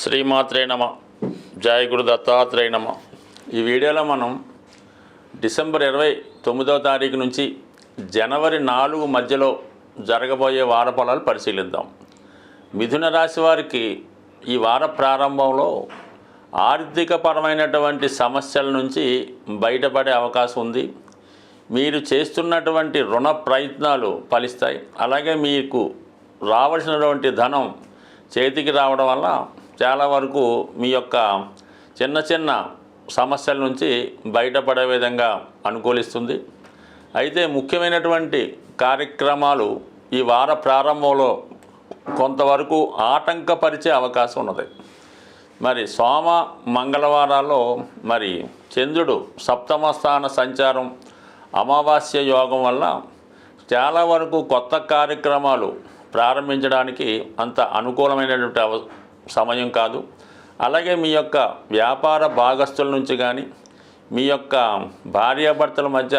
శ్రీమాత్రే నమ. జయ గురు దత్తాత్రేయ నమ. ఈ వీడియోలో మనం డిసెంబర్ ఇరవై తొమ్మిదవ తారీఖు నుంచి జనవరి నాలుగు మధ్యలో జరగబోయే వార ఫలాలు పరిశీలిద్దాం. మిథున రాశి వారికి ఈ వార ప్రారంభంలో ఆర్థికపరమైనటువంటి సమస్యల నుంచి బయటపడే అవకాశం ఉంది. మీరు చేస్తున్నటువంటి రుణ ప్రయత్నాలు ఫలిస్తాయి. అలాగే మీకు రావాల్సినటువంటి ధనం చేతికి రావడం వల్ల చాలా వరకు మీ యొక్క చిన్న చిన్న సమస్యల నుంచి బయటపడే విధంగా అనుకూలిస్తుంది. అయితే ముఖ్యమైనటువంటి కార్యక్రమాలు ఈ వార ప్రారంభంలో కొంతవరకు ఆటంకపరిచే అవకాశం ఉన్నది. మరి సోమ మంగళవారాల్లో మరి చంద్రుడు సప్తమ స్థాన సంచారం అమావాస్య యోగం వల్ల చాలా వరకు కొత్త కార్యక్రమాలు ప్రారంభించడానికి అంత అనుకూలమైనటువంటి అవ సమయం కాదు. అలాగే మీ యొక్క వ్యాపార భాగస్తుల నుంచి కానీ మీ యొక్క భార్యాభర్తల మధ్య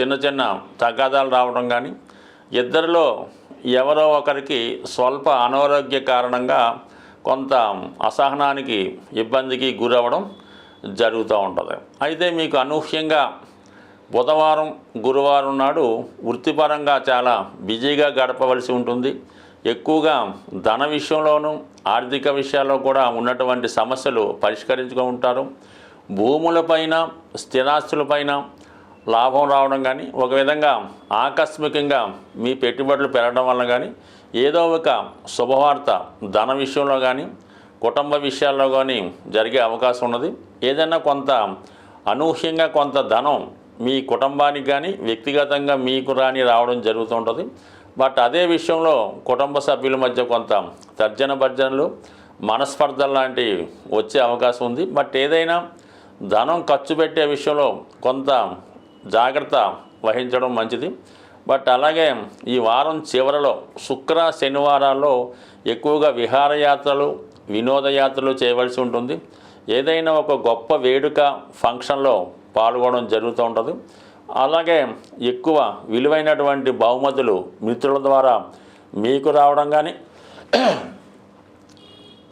చిన్న చిన్న తగాదాలు రావడం కానీ ఇద్దరిలో ఎవరో ఒకరికి స్వల్ప అనారోగ్య కారణంగా కొంత అసహనానికి ఇబ్బందికి గురవ్వడం జరుగుతూ ఉంటుంది. అయితే మీకు అనూహ్యంగా బుధవారం గురువారం నాడు వృత్తిపరంగా చాలా బిజీగా గడపవలసి ఉంటుంది. ఎక్కువగా ధన విషయంలోనూ ఆర్థిక విషయాల్లో కూడా ఉన్నటువంటి సమస్యలు పరిష్కరించుకుంటారు ఉంటారు. భూములపైన స్థిరాస్తులపైన లాభం రావడం కానీ ఒక విధంగా ఆకస్మికంగా మీ పెట్టుబడులు పెరగడం వల్ల కానీ ఏదో ఒక శుభవార్త ధన విషయంలో కానీ కుటుంబ విషయాల్లో కానీ జరిగే అవకాశం ఉన్నది. ఏదైనా కొంత అనూహ్యంగా కొంత ధనం మీ కుటుంబానికి కానీ వ్యక్తిగతంగా మీకు రాని రావడం జరుగుతూ ఉంటుంది. బట్ అదే విషయంలో కుటుంబ సభ్యుల మధ్య కొంత తర్జన భర్జనలు మనస్పర్ధలు లాంటివి వచ్చే అవకాశం ఉంది. బట్ ఏదైనా ధనం ఖర్చు పెట్టే విషయంలో కొంత జాగ్రత్త వహించడం మంచిది. బట్ అలాగే ఈ వారం చివరలో శుక్ర శనివారాల్లో ఎక్కువగా విహారయాత్రలు వినోదయాత్రలు చేయవలసి ఉంటుంది. ఏదైనా ఒక గొప్ప వేడుక ఫంక్షన్లో పాల్గొనడం జరుగుతూ ఉంటుంది. అలాగే ఎక్కువ విలువైనటువంటి బహుమతులు మిత్రుల ద్వారా మీకు రావడం కానీ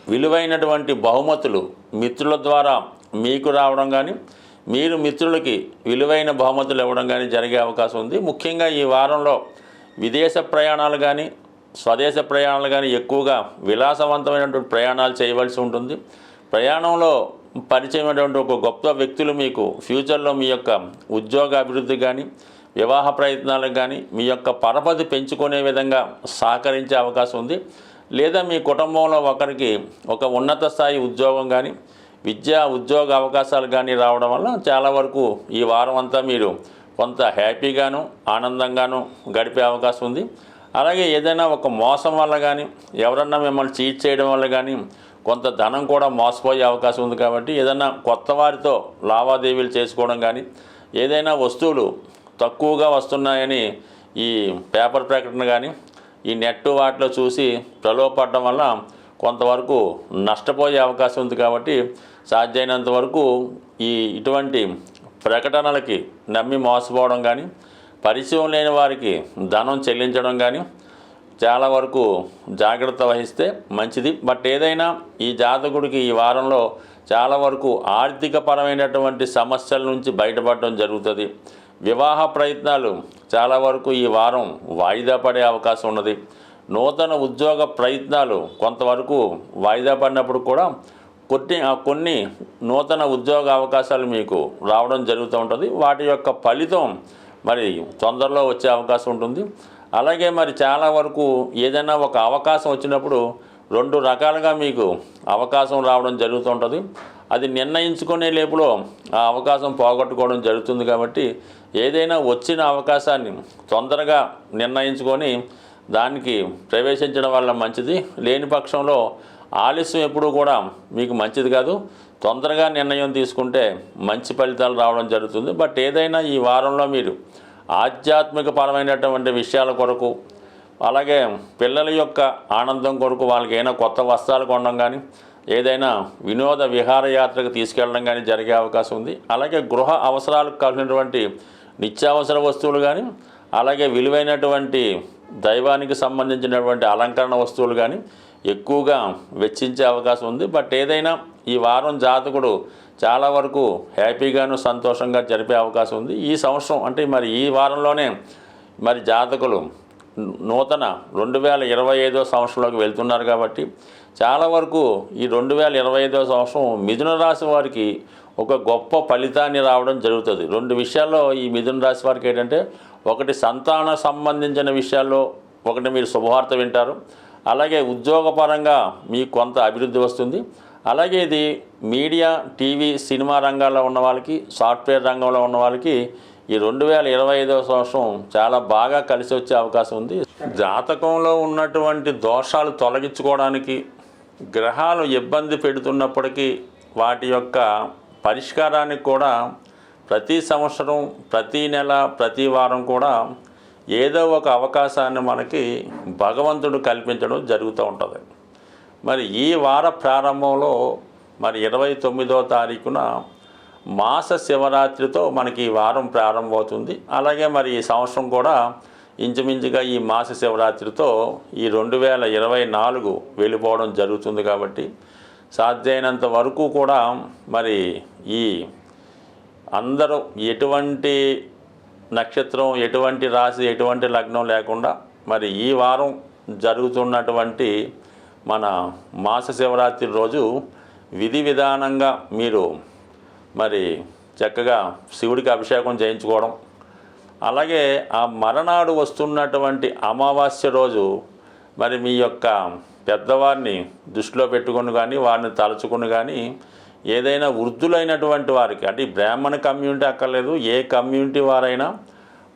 విలువైనటువంటి బహుమతులు మిత్రుల ద్వారా మీకు రావడం కానీ మీరు మిత్రులకి విలువైన బహుమతులు ఇవ్వడం కానీ జరిగే అవకాశం ఉంది. ముఖ్యంగా ఈ వారంలో విదేశ ప్రయాణాలు కానీ స్వదేశ ప్రయాణాలు కానీ ఎక్కువగా విలాసవంతమైనటువంటి ప్రయాణాలు చేయవలసి ఉంటుంది. ప్రయాణంలో పరిచయమైనటువంటి ఒక గొప్ప వ్యక్తులు మీకు ఫ్యూచర్లో మీ యొక్క ఉద్యోగ అభివృద్ధి కానీ వివాహ ప్రయత్నాలకు కానీ మీ యొక్క పరపతి పెంచుకునే విధంగా సహకరించే అవకాశం ఉంది. లేదా మీ కుటుంబంలో ఒకరికి ఒక ఉన్నత స్థాయి ఉద్యోగం కానీ విద్యా ఉద్యోగ అవకాశాలు కానీ రావడం వల్ల చాలా వరకు ఈ వారం అంతా మీరు కొంత హ్యాపీగాను ఆనందంగాను గడిపే అవకాశం ఉంది. అలాగే ఏదైనా ఒక మోసం వల్ల కానీ ఎవరన్నా మిమ్మల్ని చీట్ చేయడం వల్ల కానీ కొంత ధనం కూడా మోసపోయే అవకాశం ఉంది కాబట్టి ఏదైనా కొత్త వారితో లావాదేవీలు చేసుకోవడం కానీ ఏదైనా వస్తువులు తక్కువగా వస్తున్నాయని ఈ పేపర్ ప్రకటన కానీ ఈ నెట్ వాటిలో చూసి ప్రలోభపడడం వల్ల కొంతవరకు నష్టపోయే అవకాశం ఉంది కాబట్టి సాధ్యమైనంత వరకు ఈ ఇటువంటి ప్రకటనలకి నమ్మి మోసపోవడం కానీ పరిచయం లేని వారికి ధనం చెల్లించడం కానీ చాలా వరకు జాగ్రత్త వహిస్తే మంచిది. బట్ ఏదైనా ఈ జాతకుడికి ఈ వారంలో చాలా వరకు ఆర్థికపరమైనటువంటి సమస్యల నుంచి బయటపడడం జరుగుతుంది. వివాహ ప్రయత్నాలు చాలా వరకు ఈ వారం వాయిదా పడే అవకాశం ఉన్నది. నూతన ఉద్యోగ ప్రయత్నాలు కొంతవరకు వాయిదా పడినప్పుడు కూడా కొన్ని కొన్ని నూతన ఉద్యోగ అవకాశాలు మీకు రావడం జరుగుతూ ఉంటుంది. వాటి యొక్క ఫలితం మరి తొందరలో వచ్చే అవకాశం ఉంటుంది. అలాగే మరి చాలా వరకు ఏదైనా ఒక అవకాశం వచ్చినప్పుడు రెండు రకాలుగా మీకు అవకాశం రావడం జరుగుతూ ఉంటుంది అది నిర్ణయించుకునే లేపులో ఆ అవకాశం పోగొట్టుకోవడం జరుగుతుంది కాబట్టి ఏదైనా వచ్చిన అవకాశాన్ని తొందరగా నిర్ణయించుకొని దానికి ప్రవేశించడం వల్ల మంచిది. లేని పక్షంలో ఆలస్యం ఎప్పుడూ కూడా మీకు మంచిది కాదు. తొందరగా నిర్ణయం తీసుకుంటే మంచి ఫలితాలు రావడం జరుగుతుంది. బట్ ఏదైనా ఈ వారంలో మీరు ఆధ్యాత్మిక పరమైనటువంటి విషయాల కొరకు అలాగే పిల్లల యొక్క ఆనందం కొరకు వాళ్ళకి ఏమైనా కొత్త వస్త్రాలు కొనడం కానీ ఏదైనా వినోద విహారయాత్రకు తీసుకెళ్ళడం కానీ జరిగే అవకాశం ఉంది. అలాగే గృహ అవసరాలకు కావాల్సినటువంటి నిత్యావసర వస్తువులు కానీ అలాగే విలువైనటువంటి దైవానికి సంబంధించినటువంటి అలంకరణ వస్తువులు కానీ ఎక్కువగా వెచ్చించే అవకాశం ఉంది. బట్ ఏదైనా ఈ వారం జాతకుడు చాలా వరకు హ్యాపీగాను సంతోషంగా జరిపే అవకాశం ఉంది. ఈ సంవత్సరం అంటే మరి ఈ వారంలోనే మరి జాతకులు నూతన రెండు వేల ఇరవై ఐదో సంవత్సరంలోకి వెళ్తున్నారు కాబట్టి చాలా వరకు ఈ రెండు వేల ఇరవై ఐదో సంవత్సరం మిథున రాశి వారికి ఒక గొప్ప ఫలితాన్ని రావడం జరుగుతుంది. రెండు విషయాల్లో ఈ మిథున రాశి వారికి ఏంటంటే ఒకటి సంతాన సంబంధించిన విషయాల్లో ఒకటి మీరు శుభవార్త వింటారు. అలాగే ఉద్యోగపరంగా మీకు కొంత అభివృద్ధి వస్తుంది. అలాగే ఇది మీడియా టీవీ సినిమా రంగాల్లో ఉన్న వాళ్ళకి సాఫ్ట్వేర్ రంగంలో ఉన్న వాళ్ళకి ఈ రెండు వేల ఇరవై ఐదవ సంవత్సరం చాలా బాగా కలిసి వచ్చే అవకాశం ఉంది. జాతకంలో ఉన్నటువంటి దోషాలు తొలగించుకోవడానికి గ్రహాలు ఇబ్బంది పెడుతున్నప్పటికీ వాటి యొక్క పరిష్కారానికి కూడా ప్రతి సంవత్సరం ప్రతి నెల ప్రతి వారం కూడా ఏదో ఒక అవకాశాన్ని మనకి భగవంతుడు కల్పించడం జరుగుతూ ఉంటుంది. మరి ఈ వార ప్రారంభంలో మరి ఇరవై తొమ్మిదో తారీఖున మాస శివరాత్రితో మనకి ఈ వారం ప్రారంభమవుతుంది. అలాగే మరి ఈ సంవత్సరం కూడా ఇంచుమించుగా ఈ మాస శివరాత్రితో ఈ రెండు వేల ఇరవై నాలుగు వెళ్ళిపోవడం జరుగుతుంది కాబట్టి సాధ్యమైనంత వరకు కూడా మరి ఈ అందరూ ఎటువంటి నక్షత్రం ఎటువంటి రాశి ఎటువంటి లగ్నం లేకుండా మరి ఈ వారం జరుగుతున్నటువంటి మన మాస శివరాత్రి రోజు విధి విధానంగా మీరు మరి చక్కగా శివుడికి అభిషేకం చేయించుకోవడం. అలాగే ఆ మరణాడు వస్తున్నటువంటి అమావాస్య రోజు మరి మీ యొక్క పెద్దవారిని దృష్టిలో పెట్టుకుని కానీ వారిని తలుచుకుని కానీ ఏదైనా వృద్ధులైనటువంటి వారికి అంటే బ్రాహ్మణ కమ్యూనిటీ అక్కర్లేదు ఏ కమ్యూనిటీ వారైనా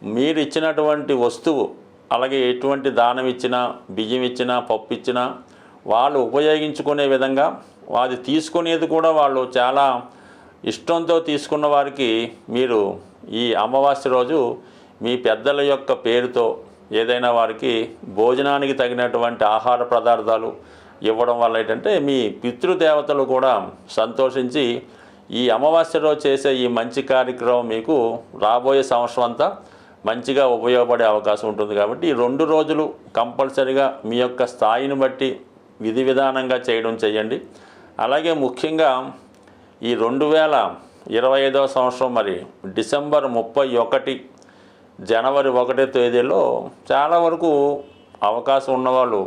మీరు ఇచ్చినటువంటి వస్తువు అలాగే ఎటువంటి దానం ఇచ్చినా బియ్యం ఇచ్చినా పప్పు ఇచ్చినా వాళ్ళు ఉపయోగించుకునే విధంగా అది తీసుకునేది కూడా వాళ్ళు చాలా ఇష్టంతో తీసుకున్న వారికి మీరు ఈ అమావాస్య రోజు మీ పెద్దల యొక్క పేరుతో ఏదైనా వారికి భోజనానికి తగినటువంటి ఆహార పదార్థాలు ఇవ్వడం వల్ల ఏంటంటే మీ పితృదేవతలు కూడా సంతోషించి ఈ అమావాస్య రోజు చేసే ఈ మంచి కార్యక్రమం మీకు రాబోయే సంవత్సరం అంతా మంచిగా ఉపయోగపడే అవకాశం ఉంటుంది కాబట్టి ఈ రెండు రోజులు కంపల్సరిగా మీ యొక్క స్థాయిని బట్టి విధి విధానంగా చేయడం చేయండి అలాగే ముఖ్యంగా ఈ రెండు వేల ఇరవై ఐదవ సంవత్సరం మరి డిసెంబర్ ముప్పై ఒకటి జనవరి ఒకటో తేదీలో చాలా వరకు అవకాశం ఉన్నవాళ్ళు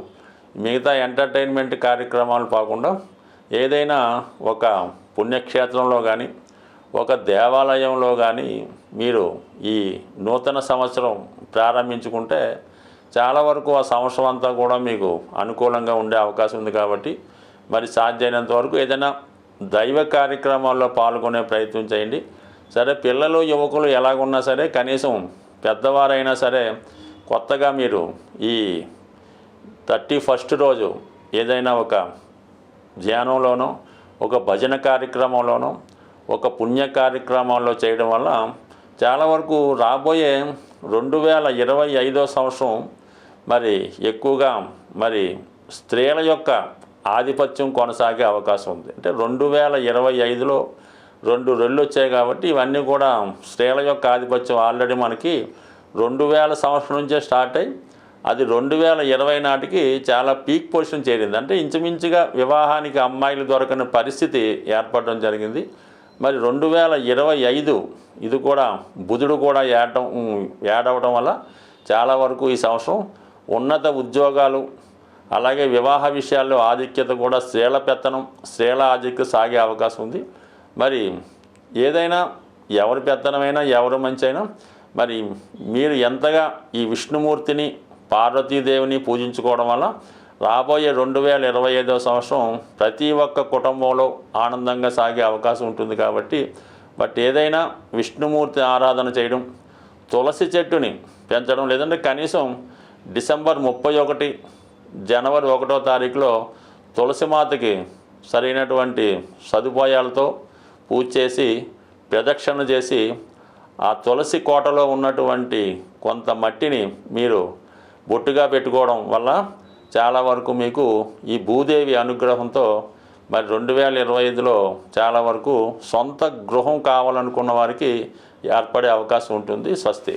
మిగతా ఎంటర్టైన్మెంట్ కార్యక్రమాలు కాకుండా ఏదైనా ఒక పుణ్యక్షేత్రంలో కానీ ఒక దేవాలయంలో కానీ మీరు ఈ నూతన సంవత్సరం ప్రారంభించుకుంటే చాలా వరకు ఆ సంవత్సరం అంతా కూడా మీకు అనుకూలంగా ఉండే అవకాశం ఉంది కాబట్టి మరి సాధ్యమైనంత వరకు ఏదైనా దైవ కార్యక్రమాల్లో పాల్గొనే ప్రయత్నం చేయండి. సరే పిల్లలు యువకులు ఎలాగున్నా సరే కనీసం పెద్దవారైనా సరే కొత్తగా మీరు ఈ థర్టీ ఫస్ట్ రోజు ఏదైనా ఒక ధ్యానంలోనో ఒక భజన కార్యక్రమంలోనో ఒక పుణ్య కార్యక్రమాల్లో చేయడం వల్ల చాలా వరకు రాబోయే రెండు వేల ఇరవై ఐదో సంవత్సరం మరి ఎక్కువగా మరి స్త్రీల యొక్క ఆధిపత్యం కొనసాగే అవకాశం ఉంది. అంటే రెండు వేల ఇరవై ఐదులో రెండు రెళ్ళు వచ్చాయి కాబట్టి ఇవన్నీ కూడా స్త్రీల యొక్క ఆధిపత్యం ఆల్రెడీ మనకి రెండు వేల సంవత్సరం నుంచే స్టార్ట్ అయ్యి అది రెండు వేల ఇరవై నాటికి చాలా పీక్ పొజిషన్ చేరింది. అంటే ఇంచుమించుగా వివాహానికి అమ్మాయిలు దొరకని పరిస్థితి ఏర్పడడం జరిగింది. మరి రెండు వేల ఇరవై ఐదు ఇది కూడా బుధుడు కూడా ఏడటం యాడ్ వల్ల చాలా వరకు ఈ సంవత్సరం ఉన్నత ఉద్యోగాలు అలాగే వివాహ విషయాల్లో ఆధిక్యత కూడా స్త్రీల పెత్తనం స్త్రీల ఆధిక్యత సాగే అవకాశం ఉంది. మరి ఏదైనా ఎవరి పెత్తనమైనా ఎవరి మంచి అయినా మరి మీరు ఎంతగా ఈ విష్ణుమూర్తిని పార్వతీదేవిని పూజించుకోవడం వల్ల రాబోయే రెండు వేల ఇరవై ఐదో సంవత్సరం ప్రతి ఒక్క కుటుంబంలో ఆనందంగా సాగే అవకాశం ఉంటుంది కాబట్టి బట్ ఏదైనా విష్ణుమూర్తి ఆరాధన చేయడం తులసి చెట్టుని పెంచడం లేదంటే కనీసం డిసెంబర్ ముప్పై ఒకటి జనవరి ఒకటో తారీఖులో తులసి మాతకి సరైనటువంటి సదుపాయాలతో పూజ చేసి ప్రదక్షిణ చేసి ఆ తులసి కోటలో ఉన్నటువంటి కొంత మట్టిని మీరు బొట్టుగా పెట్టుకోవడం వల్ల చాలా వరకు మీకు ఈ భూదేవి అనుగ్రహంతో మరి రెండు వేల ఇరవై ఐదులో చాలా వరకు సొంత గృహం కావాలనుకున్న వారికి ఏర్పడే అవకాశం ఉంటుంది స్వస్తి.